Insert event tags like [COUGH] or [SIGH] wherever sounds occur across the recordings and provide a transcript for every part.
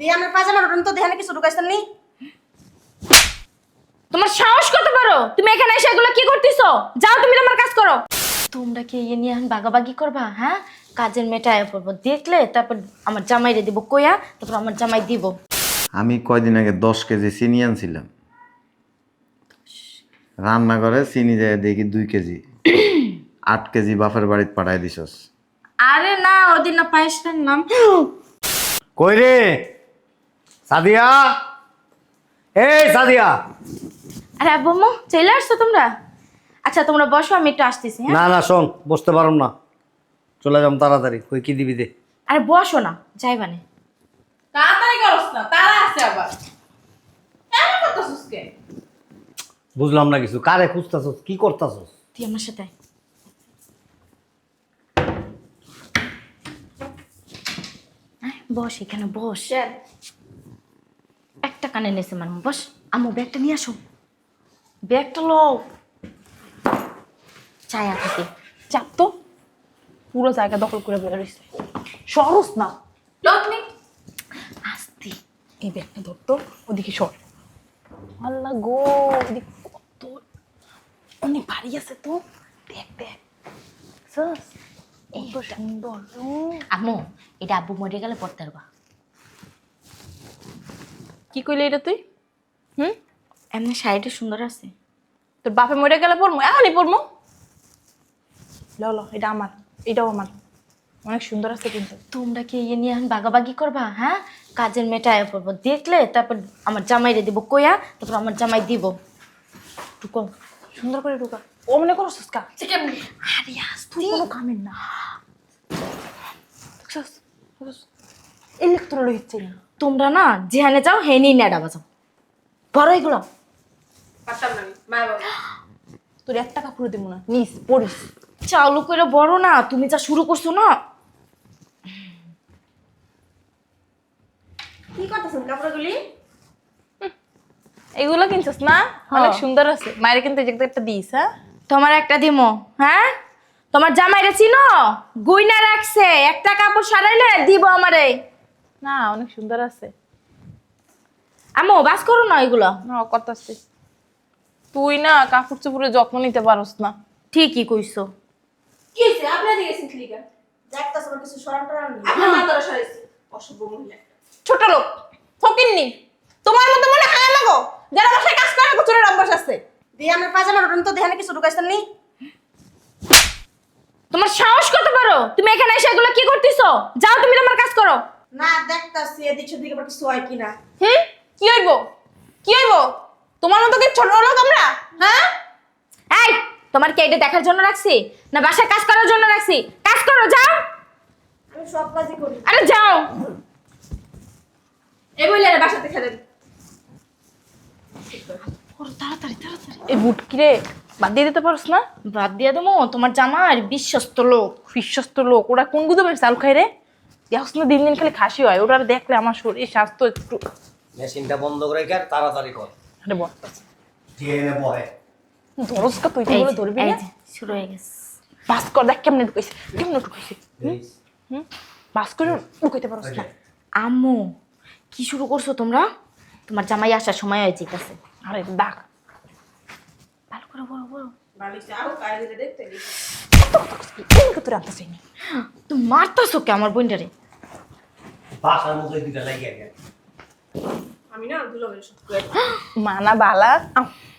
দিয়ে আমার পাজামা রটন তো দেখানে কিছু ঢুকাইছেন নি। তোমার সাহস কত বড়? তুমি এখানে এসে এগুলো কি করতেছো? যাও তুমি তোমার কাজ করো। তোমরা কি ইয়ে নিয়ে বাগাবাগি করবা হ্যাঁ? কাজের মেয়েটা আয়া পড়ব দেখলে তারপর আমার জামাইরে দিব কইয়া তারপর আমার জামাই দিব। আমি কয়দিন আগে দশ কেজি চিনি আনছিলাম। রান্না করে চিনি যায় দেখি দুই কেজি। আট কেজি বাপের বাড়িতে পাঠাই দিছস। আরে না ওদিন না পায়েস নাম কই রে? সাদিয়া? এই সাদিয়া। আরে আব্বু চলে আসছো তোমরা? আচ্ছা তোমরা বসো আমি একটু আসতেছি হ্যাঁ? না না শোন বসতে পারম না। চলে যাম তাড়াতাড়ি কই কি দিবি দে। আরে বসো না যাইবানে তাড়াতাড়ি করস না তারা আছে আবার। কেন করতেছিস কে? বুঝলাম না কিছু কারে খুঁজতাছস কি করতাছস? তুই আমার সাথে বস এখানে বস। একটা কানে নেছে মানে বস আমু ব্যাগটা নিয়ে আসো। ব্যাগটা লো চায়া থাকে চাপ তো। পুরো জায়গা দখল করে বেরো রয়েছে সরস না। লটনি আস্তে। এই ব্যাগটা ধরতো ওদিকে সর। আল্লাহ গো ওদিকে কত। অনেক ভারী আছে তো। দেখ দেখ? কত সুন্দর। আম্মু এটা আব্বু মরে গেলে পড়তে পারবা। কি কইলি এটা তুই? হুম? এমনি শাড়িটা সুন্দর আছে। তোর বাপে মরে গেলে পড়মু এখনই পড়মু ল ল এটা আমার এটাও আমার। অনেক সুন্দর আছে কিন্তু। তোমরা কি ইয়ে নিয়ে এখন বাগাবাগি করবা হ্যাঁ? কাজের মেয়েটা আয়া পড়ব। দেখলে তারপর আমার জামাইরে দিব কইয়া তারপর আমার জামাই দিব। ঢুকো। সুন্দর করে ঢুকা। ও মনে করছিস কা আরে আস তুই? কোনো কামের না। দেখছস? ইলেকট্রো লইছে না। তোমরা না যেখানে যাও হেনি নেডা বাজাও। বড় এগুলো তোর এক টাকা পুরো দিব না। নিস পড়িস। চালু করে বড় না তুমি যা শুরু করছ না। কি করতেছেন কাপড়গুলি? এগুলো কিনছিস না? অনেক সুন্দর আছে। মায়ের কিন্তু এই একটা দিস হ্যাঁ? তোমার একটা দিমো হ্যাঁ? তোমার জামাইরে চিনো? গুইনা রাখছে। একটা কাপড় সারাইলে দিব আমারে। না অনেক সুন্দর আছে। আমো বাস করো না এগুলো। না করতেছি। তুই না কাপড় চোপড়ের যত্ন নিতে পারস না। ঠিকই কইছো। কি হয়েছে আপনার দিকে সিনক্লিকা দেখতাছ আমার কিছু সরান টরান নেই। আপনার মাথাটা সরাইছে অসভ্য মহিলা ছোট লোক ফকিননি। তোমার মতো মনে হয় আমাগো যারা বাসায় কাজ করে প্রচুরের অভ্যাস আছে। দিয়ে আমার পাজামা রটন তো দেখানে কিছু ঢুকাইছেন নি? তোমার সাহস কত বড় তুমি এখানে এসে এগুলো কি করতেছো? যাও তুমি তোমার কাজ করো। না দেখতাছি এদিক সেদিকে আবার কিছু হয় কিনা। হুম কি হইব? কি হইব? তোমার মতো কি ছোট লোক আমরা? হ্যাঁ? এই তোমার কি এটা দেখার জন্য রাখছি? না বাসায় কাজ করার জন্য রাখছি? কাজ করো যাও। আমি সব কাজই করি। আরে যাও। এই মহিলারা বাসাতে খেলেন তাড়াতাড়ি তাড়াতাড়ি। এই বুট কিরে? বাদ দিয়ে দিতে পারস না? বাদ দিয়ে দেবো। তোমার জামার বিশ্বস্ত লোক বিশ্বস্ত লোক। ওরা কোন গুদমের চাল খাই রে? দেখছ না দিন দিন খালি খাসি হয় ওরা দেখলে আমার শরীর স্বাস্থ্য একটু মেশিনটা বন্ধ করে তাড়াতাড়ি কর। আরে বল বহে। তুই বলে ধরবি না? শুরু হয়ে গেছে। বাস কর দেখ কেমনে ঢুকাইছে কেমনে ঢুকাইছে হুম? বাস করে ঢুকাইতে পারস না। আম্মু কি শুরু করছ তোমরা? তোমার জামাই আসার সময় হয়ে যেতেছে। আরে ডাক ভালো করে বলো বলো বালিশে আরও কাজ দেখতে। গেছি কেমনে তোর আনতে চাইনি তুমি মারতেছো কে আমার বোনটারে? বাসার মধ্যে দুইটা লাগিয়ে গেল আমি না দুলো বেশ মানা বালা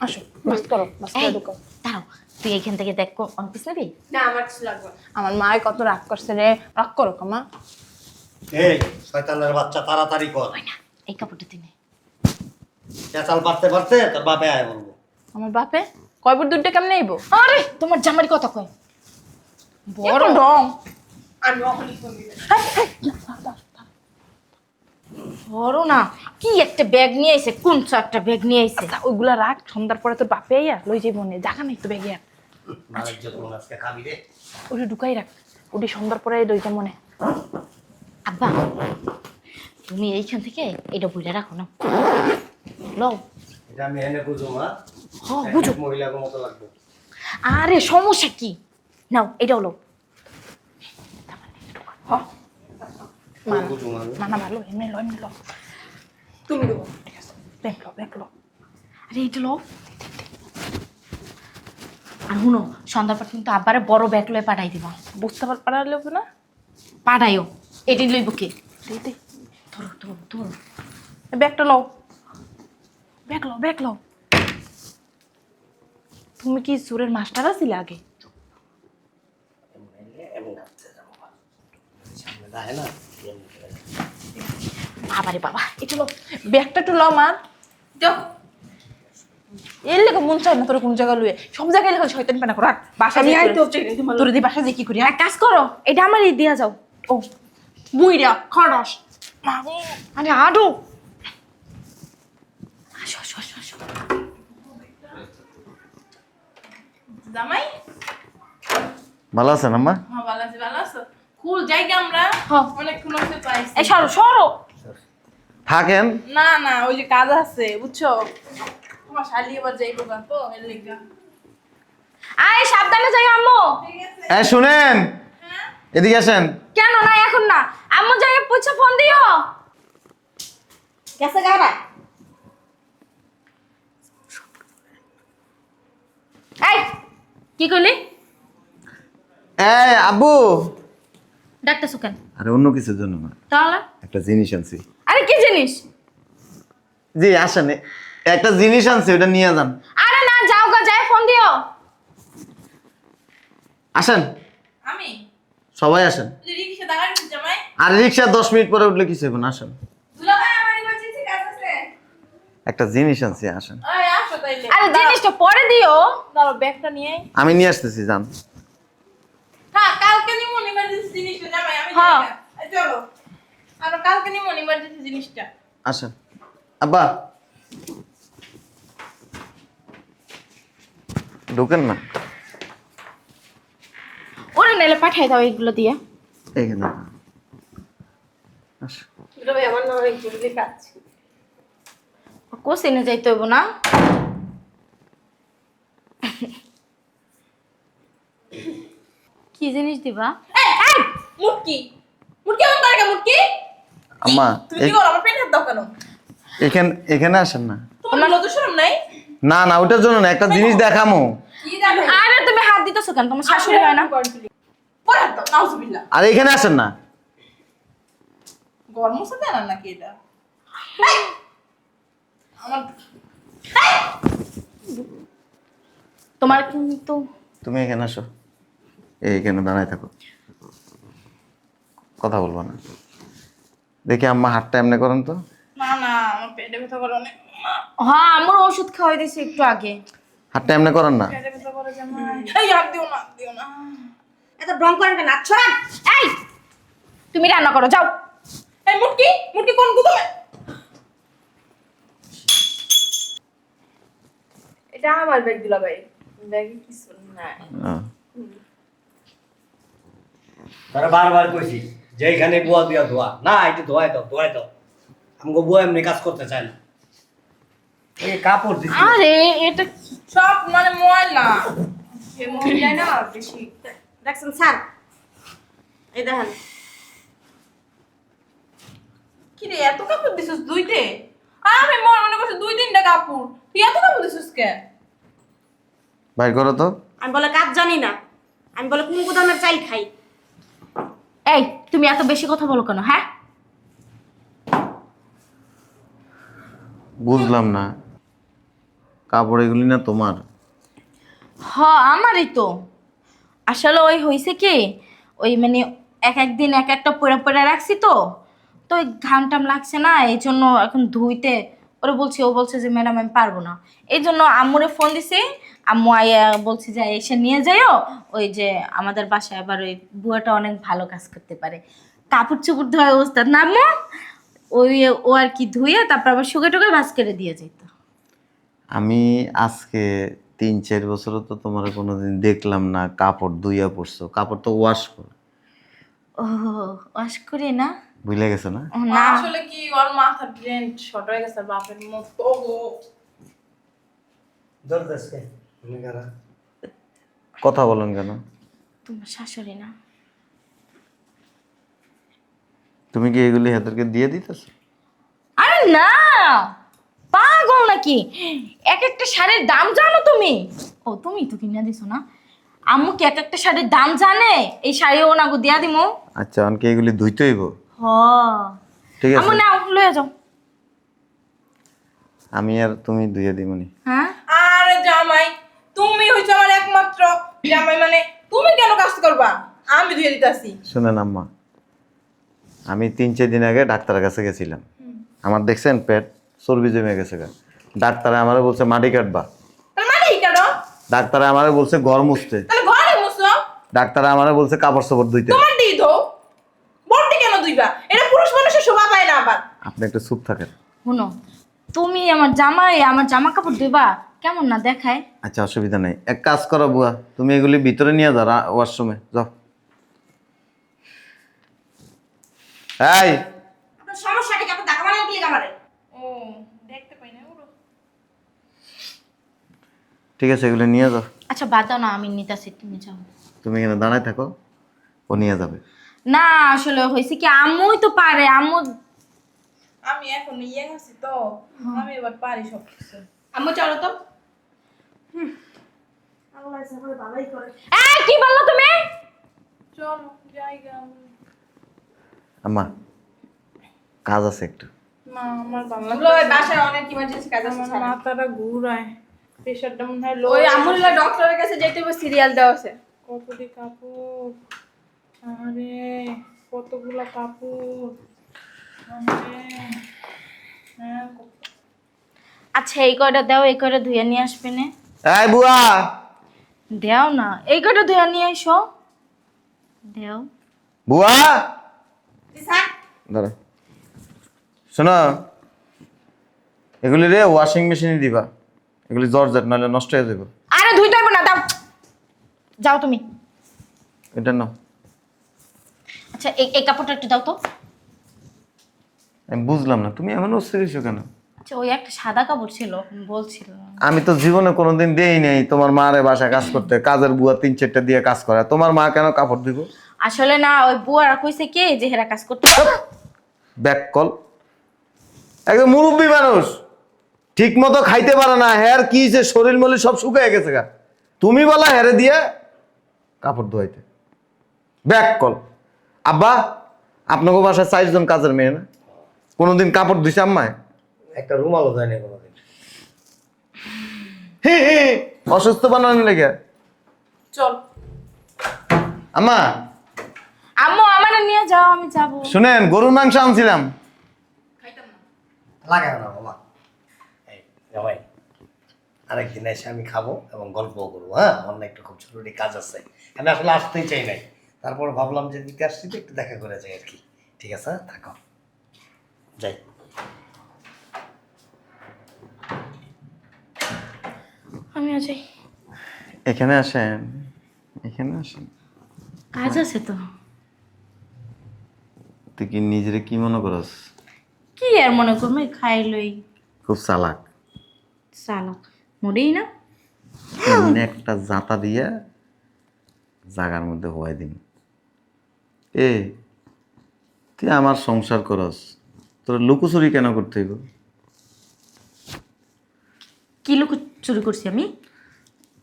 আসো বাস করো বাস করে ঢুকো। দাঁড়াও তুই এখান থেকে দেখ অফিস নেবি? না আমার কিছু লাগবে আমার মায় কত রাগ করছে রে রাগ করো কামা এই শয়তানের বাচ্চা তাড়াতাড়ি কর। না এই কাপড়টা তুই নে। চেঁচাল পারতে পারতে তোর বাপে আয় বলব। আমার বাপে? কয় বুট দুধটা কেমনে আইবো? আরে তোমার জামারি কথা কয়। বড়। ডং আমি বড় না কি একটা ব্যাগ নিয়ে আইছে কোন একটা ব্যাগ নিয়ে আইছে? আচ্ছা, ওইগুলা রাখ সন্ধ্যার পরে তোর বাপে আইয়া লই যাইব নে জাগা নাই তো ব্যাগে। ওটা ঢুকাই রাখ ওটি সন্ধ্যার পরে লই যা মনে আব্বা তুমি এইখান থেকে এটা বইটা রাখো না। লও। এটা আমি এনে বুঝো মা। হ বুঝো। মহিলাকে মতো লাগবে। আরে সমস্যা কি? নাও এটাও মানা ভালো এমনি লো এমনি লো তুমি দেবো ঠিক আছে দেখল দেখল আরে এইটা লো আর শুনো সন্ধ্যার পর কিন্তু আবারে বড় ব্যাগ লয়ে পাঠাই দিবা বুঝতে পার না পাঠাইও এটি লইব কে দে দে ধরো ধরো ধরো ব্যাগটা লও ব্যাগ লও ব্যাগ লও তুমি কি সুরের মাস্টার আছিলে আগে বাবারে বাবা এটা লো ব্যাগটা একটু লও মার যাও। এর লেগে মন চায় না তোর কোন জায়গা লুয়ে। সব জায়গায় লেখা শয়তান পেনা করার বাসা আমি আই তো তোর ট্রেনিং তোমার তোর দি বাসা যে কি করি? এক কাজ করো। এটা আমার দিয়া যাও। ও বুইরা খরস মাগো আরে আডো আসো আসো আসো আসো। জামাই ভালো আছেন আম্মা? হ্যাঁ আছো কুল যাই গে আমরা হ্যাঁ। অনেকক্ষণ হতে পাইছি এই সরো সরো। থাকেন? না না ওই যে কাজ আছে বুঝছ? তোমার শালি এবার যাইবো না তো এর লেগা। আয় সাবধানে যাই আম্মু। হ্যাঁ শুনেন। এদিকে আসেন। কেন? না এখন না। আম্মু যাই পুছে ফোন দিও। গেছে গারা এই কি কইলি? এই আব্বু। ডাক্তার সুকেন আরে অন্য কিছুর জন্য না। তাহলে? একটা জিনিস আনছি। আরে কি জিনিস? জি আসেন। একটা জিনিস আনছি ওটা নিয়ে যান। আরে না যাও গা যাই ফোন দিও। আসেন। আমি? সবাই আসেন। তুই রিক্সা দাঁড়াই জামাই? আর রিক্সা দশ মিনিট পরে উঠলে কিছু হবে না আসেন। দুলা ভাই আমার ইমার্জেন্সি কাজ আছে? একটা জিনিস আনছি আসেন। আয় আসো তাইলে। আরে জিনিসটা পরে দিও। দাঁড়াও ব্যাগটা নিয়ে আমি নিয়ে আসতেছি যান। হ্যাঁ ইমার্জেন্সি জিনিসটা জামাই আমি হ্যাঁ। চলো আর কালকে নিমো ইমার্জেন্সি জিনিসটা। আসেন। আব্বা। ঢুকেন না। ওরে নাইলে পাঠাই দাও এইগুলো দিয়ে। এইখানে। আস। আমার না অনেক জরুরি কাজ কোসিনে যাইতে হইব না? [LAUGHS] কি জিনিস দিবা? মুটকি। মুটকি আমার বাড়ি মুটকি? আম্মা তুমি কি করো আমার পেটে হাত দাও কেন? এখানে এখানে আসেন না। তোমার লজ্জা শরম নাই? না না ওটার জন্য না একটা জিনিস দেখামো। আরে তুমি হাত দিতেছো কেন? তোমার শাশুড়ি হয় না। পরে হাত দাও নাউজুবিল্লাহ। আর এখানে আসেন না। গরম নাকি এটা? আমার তোমার কিন্তু তুমি এখানে আসো। এইখানে দাঁড়ায় থাকো। কথা বলব না। দেখি আম্মা হাতটা এমনি করেন তো। না না আমার পেটে ব্যথা করে অনেক। হ্যাঁ আমার ওষুধ খাওয়াই দিয়েছি একটু আগে। হাতটা এমনি করেন না। পেটে ব্যথা করে জামাই এই আর দিও না দিও না। এত ভ্রম করেন কেন? আচ্ছা এই তুমি রান্না করো যাও। এই মুটকি মুটকি কোন গুদমে? এটা আমার ব্যাগ দিলা ভাই। ব্যাগে কিছু নাই। হ্যাঁ। তারা বারবার কইছি যে এখানে বুয়া দিয়া ধোয়া। না এটা ধোয়াই দাও ধোয়াই দাও। আমাকে বুয়া এমনি কাজ করতে চায় না। এই কাপড় দিছি। আরে এটা সব মানে ময়লা। মহিলা না বেশি। দেখছেন স্যার? এই দেখেন। কি রে এত কাপড় দিছিস দুইতে আর আমি মনে মনে করছি দুই তিনটা কাপড়। তুই এত কাপড় দিছিস কে? বাইর করো তো। আমি বলে কাজ জানি না। আমি বলে কোন গুদামের চাল খাই। এই তুমি এত বেশি কথা বলো কেন হ্যাঁ? বুঝলাম না। কাপড় এগুলি না তোমার? হ আমারই তো। আসলে ওই হয়েছে কি ওই মানে এক একদিন এক একটা পড়া পড়া রাখছি তো তো ওই ঘাম টাম লাগছে না এই জন্য এখন ধুইতে ওরা বলছি ও বলছে যে ম্যাডাম আমি পারব না। এই জন্য আম্মুরে ফোন দিছি। আম্মু আইয়া বলছে যে এসে নিয়ে যাইও। ওই যে আমাদের বাসায় আবার ওই বুয়াটা অনেক ভালো কাজ করতে পারে। কাপড় চুপড় ধোয়া অবস্থা। না আম্মু ওই ও আর কি ধুয়ে তারপর আবার শুকে টুকে ভাজ করে দিয়ে যেত আমি আজকে তিন চার বছর তো তোমার কোনোদিন দেখলাম না কাপড় ধুইয়া পড়ছো। কাপড় তো ওয়াশ করো। ও ওয়াশ করি না। ভুলে গেছো না? আসলে কি ওর মাথার ব্রেন শর্ট হয়ে গেছে বাপের মতো গো ধরতেছে তুমি কথা বলেন কেন? তোমার শাশুড়ি না। তুমি কি এগুলি হেদেরকে দিয়ে দিতেছো? আরে না! পাগল নাকি? এক একটা শাড়ির দাম জানো তুমি? ও তুমি তো কিনে দিছো না। আম্মু কি এক একটা শাড়ির দাম জানে? এই শাড়ি ও নাগু দিয়া দিমু। আচ্ছা অনকে এগুলি ধুইতে হইব হ। ঠিক আছে। নাও লয়ে যাও। আমি আর তুমি ধুয়ে দিবনি হ্যাঁ? আরে জামাই তুমি হইছো আমার একমাত্র। জামাই মানে তুমি কেন কাজ করবা? আমি ধুয়ে দিতাছি। শুনেন আম্মা। আমি তিন চার দিন আগে ডাক্তারের কাছে গেছিলাম। আমার দেখছেন পেট চর্বি জমে গেছে গা। ডাক্তারে আমারে বলছে মাটি কাটবা। ডাক্তারে আমারে বলছে ঘর মুছতে। তাহলে ঘরে মুছো। ডাক্তারে আমারে বলছে কাপড় চোপড় ধুইতে তোমার দিয়ে ধো বড়টি কেন দুইবা এটা পুরুষ মানুষের শোভা পায় না আবার আপনি একটু চুপ থাকেন শুনো তুমি আমার জামাই আমার জামা কাপড় দিবা কেমন না দেখায়? আচ্ছা অসুবিধা নাই। এক কাজ করো বুয়া তুমি এগুলি ভিতরে নিয়ে যাও রা- ওয়াশরুমে যাও। এই! আপনার সমস্যাটা কি? আপনি ধাক্কা মারেন কি আমারে ও দেখতে পাই না ওরো। ঠিক আছে এগুলি নিয়ে যাও। আচ্ছা বাদ দাও না আমি নিতাছি তুমি যাও। তুমি এখানে দাঁড়ায় থাকো ও নিয়ে যাবে। না আসলে হয়েছে কি আম্মুই তো পারে আম্মু আমি এখন ইয়ে আছি তো আমি এবার পারি সব কিছু আম্মু চলো তো। এই কি বলল তুমি? চলো জায়গা আম্মা কাজ আছে একটু। না আমার ভালো লাগে বাসায় অনেক ইমার্জেন্সি কাজ আছে আমার মাথাটা ঘুরায়। প্রেশারটা হয় লো ওই আমুল্লা ডক্টরের কাছে যেতে হবে সিরিয়াল দেওয়া আছে। কতটি কাপড়। আরে কতগুলা কাপড়। হ্যাঁ আচ্ছা এই কয়টা দাও এই কয়টা ধুয়ে নিয়ে আসবে না। এই বুয়া। দেও না এই কয়টা ধুয়ে নিয়ে এসো দেও। বুয়া। দাঁড়া। শোনো এগুলি রে ওয়াশিং মেশিনে দিবা। এগুলি জর্জেট নাহলে নষ্ট হয়ে যাবে আরে ধুইতে হবে না দাও। যাও তুমি। এটা নাও। আচ্ছা এই এই কাপড়টা একটু দাও তো। আমি বুঝলাম না তুমি এমন অস্থির কেন? আচ্ছা ওই একটা সাদা কাপড় ছিল বলছিল আমি তো জীবনে কোনোদিন দেই নাই তোমার মারে বাসায় কাজ করতে কাজের বুয়া তিন চারটা দিয়ে কাজ করে। তোমার মা কেন কাপড় দিব? আসলে না ওই বুয়ারা কইছে কি যে হেরা কাজ করতে ব্যাক কল। একদম মুরব্বী মানুষ। ঠিক মতো খাইতে পারে না হ্যার কি যে শরীর মলি সব শুকিয়ে গেছে গা। তুমি বলা হেরে দিয়ে কাপড় ধোয়াইতে। Back call. আব্বা আপনাকে বাসায় চারজন কাজের মেয়ে না? কোনোদিন কাপড় ধুইছে আম্মায়? একটা রুমালও দেয়নি কোনোদিন। হি হি অসুস্থ বানানোর লেগে। চল। আম্মা। আম্মু আমার নিয়ে যাও আমি যাব। শুনেন গরুর মাংস আনছিলাম। লাগায় না। বাবা। এই জামাই আরেকদিন এসে আমি খাব এবং গল্পও করব হ্যাঁ? আমার না একটু খুব জরুরি কাজ আছে। আমি আসলে আসতেই চাই নাই। তারপর ভাবলাম যে দিকে আসছি তো একটু দেখা করে যাই আর কি। ঠিক আছে? থাকো। যাই। আমিও যাই। এখানে আসেন। এখানে আসেন। কাজ আছে তো। তুই কি নিজেরে কি মনে করস? কি আর মনে করব? খাই লই। খুব চালাক। চালাক। মরেই না। এমনি একটা জাতা দিয়া জাগার মধ্যে হওয়াই দিন। এ তুই আমার সংসার করস। তোর লুকোচুরি কেন করতে হইব? কি লোক চুরি করছি আমি?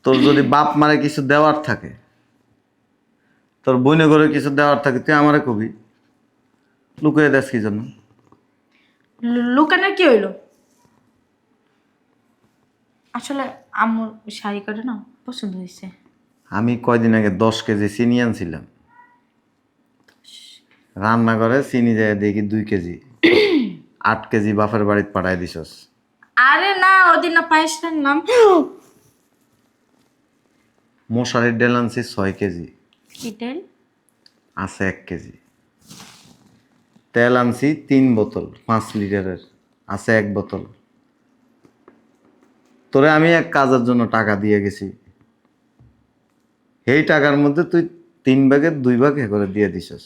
তোর যদি বাপ মারে কিছু দেওয়ার থাকে তোর বইনে ঘরে কিছু দেওয়ার থাকে তুই আমারে কবি। লুকিয়ে দেস কি জন্য? লুকানোর কি হইল? আসলে আমার শাড়ি কাটা না পছন্দ হয়েছে। আমি কয়দিন আগে দশ কেজি চিনি আনছিলাম। রান্না করে চিনি যায় দেখি দুই কেজি। আট কেজি বাপের বাড়িতে পাঠাই দিছস। আরে না ওদিন না পায়েস রাখলাম মশারির ডেল আনছি ছয় কেজি। কি আছে এক কেজি। তেল আনছি তিন বোতল পাঁচ লিটারের। আছে এক বোতল। তোরে আমি এক কাজের জন্য টাকা দিয়ে গেছি। এই টাকার মধ্যে তুই তিন ভাগের দুই ভাগ করে দিয়ে দিছস।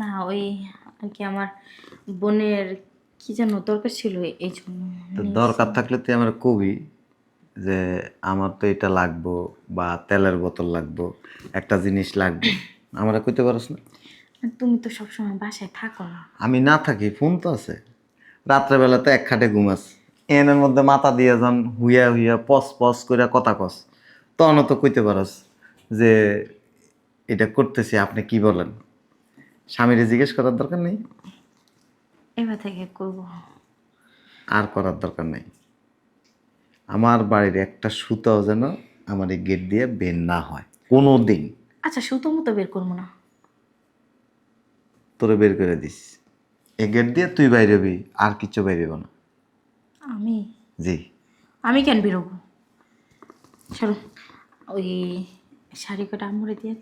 না ওই আর কি আমার বোনের কি যেন দরকার ছিল এই জন্য? তো দরকার থাকলে তুই আমার কবি যে আমার তো এটা লাগবো বা তেলের বোতল লাগবো একটা জিনিস লাগবে। [LAUGHS] আমরা কইতে পারস না? তুমি তো সবসময় বাসায় থাকো না। আমি না থাকি ফোন তো আছে। রাত্রেবেলাতে এক খাটে ঘুমাস এনের মধ্যে মাথা দিয়ে যান হুইয়া হুইয়া পস পস করে কথা কস। তখন তো কইতে পারস যে এটা করতেছি আপনি কি বলেন? স্বামীরে জিজ্ঞেস করার দরকার নেই? এবার থেকে করব? আর করার দরকার নেই। আমার বাড়ির একটা সুতাও যেন আমার এই গেট দিয়ে বের না হয়। কোনো দিন আচ্ছা সুতো মতো বের করব না। তোরে বের করে দিস। এই গেট দিয়ে তুই বাইরে হবি আর কিচ্ছু বাইরে না। আমি? জি। আমি কেন বেরোবো চলো ওই শাড়ি কটা আমরে দিয়ে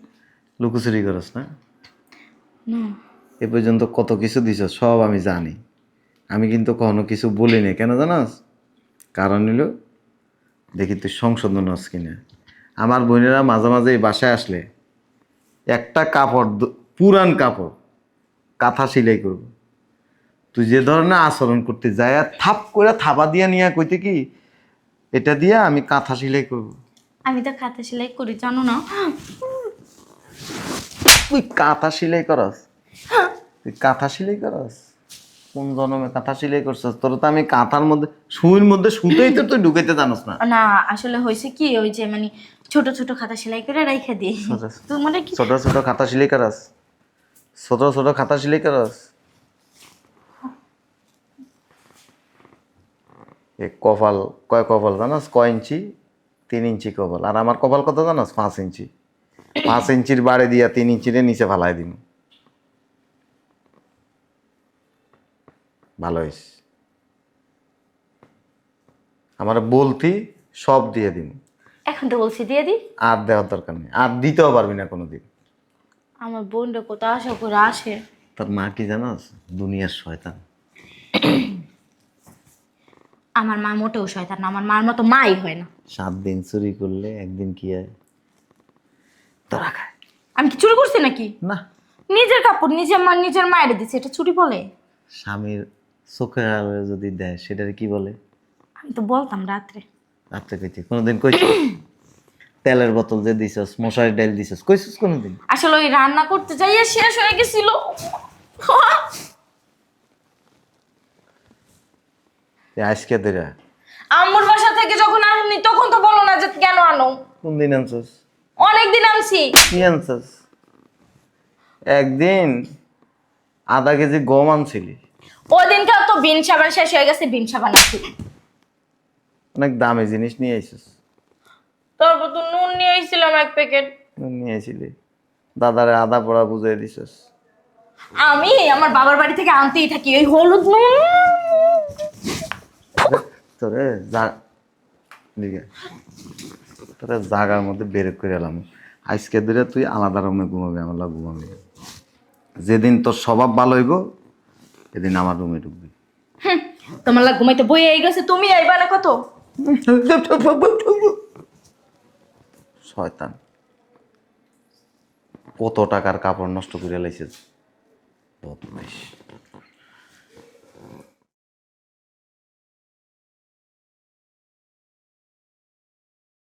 লুকোচুরি করস না? না। এ পর্যন্ত কত কিছু দিছ সব আমি জানি। আমি কিন্তু কখনো কিছু বলি বলিনি কেন জানাস? কারণ হইল দেখি তুই সংশোধন হস কিনা। আমার বোনেরা মাঝে মাঝে এই বাসায় আসলে একটা কাপড় পুরান কাপড় কাঁথা সেলাই করব। তুই যে ধরনের আচরণ করতে যায় থাপ করে থাবা দিয়া নিয়ে কইতে কি এটা দিয়া আমি কাঁথা সেলাই করব। আমি তো কাঁথা সেলাই করি জানো না? তুই কাঁথা সেলাই করস? তুই কাঁথা সেলাই করস? কোন জন্মে কাঁথা সেলাই করছস? তোর তো আমি কাঁথার মধ্যে সুইর মধ্যে সুতেই তো তুই ঢুকাইতে জানোস না। না আসলে হয়েছে কি ওই যে মানে ছোট ছোট খাতা সেলাই করে রাইখা দিই। ছোট। তোমার কি? ছোট ছোট খাতা সেলাই করস। ছোট ছোট খাতা সেলাই করস। এ কপাল কয় কপাল জানাস? কয় ইঞ্চি? তিন ইঞ্চি কপাল। আর আমার কপাল কত জানাস? পাঁচ ইঞ্চি। পাঁচ ইঞ্চির বাড়ি দিয়া তিন ইঞ্চিরে নিচে ফালাই দিন ভালো হয়েছে। আমার বলতি সব দিয়ে দিন। এখন তো বলছি দিয়ে দি। আর দেওয়ার দরকার নেই। আর দিতেও পারবি না কোনো দিন। আমার বোনটা কত আশা করে আসে। তার মা কি জানাস দুনিয়ার শয়তান। আমার মা মোটেও শয়তান না আমার মার মতো মাই হয় না। সাত দিন চুরি করলে একদিন কি হয়? তোরা খায়। আমি কি চুরি করছি নাকি? না। নিজের কাপড় নিজের মা নিজের মায়ের দিচ্ছে এটা চুরি বলে? স্বামীর চোখের আলো যদি দেয় সেটার কি বলে? আমি তো বলতাম রাত্রে। রাত্রে কইছি কোনোদিন কইছিস? তেলের বোতল যে দিছস মশারি ডাইল দিছস কইছিস কোনোদিন? আসলে ওই রান্না করতে যাইয়া শেষ হয়ে গেছিল। আজকে দিরা আম্মুর বাসা থেকে যখন আসনি তখন তো বলো না যে কেন আনো। কোন দিন আনছস? অনেকদিন আনছি। কি আনছস? একদিন আধা কেজি গম আনছিলি ওই দিনকার তো বিন সাবান শেষ হয়ে গেছে বিন সাবান আনছি অনেক দামি জিনিস নিয়ে আইছিস তারপর তো নুন নিয়ে এসেছিলাম এক প্যাকেট। নিয়ে আইছিলি। দাদারে আদা পড়া বুঝাই দিছস। আমি আমার বাবার বাড়ি থেকে আনতেই থাকি ওই হলুদ নুন। তোরে যা দিকে তোরে জাগার মধ্যে বের করে এলাম। আজকে ধরে তুই আলাদা রুমে ঘুমাবি আমার ঘুমাবি। যেদিন তোর স্বভাব ভালো হইব সেদিন আমার রুমে ঢুকবি। তোমার লাগ ঘুমাইতে বই এই গেছে তুমি আইবা না কত? শয়তান। কত টাকার কাপড় নষ্ট করে লাইছে? বদমাইশ।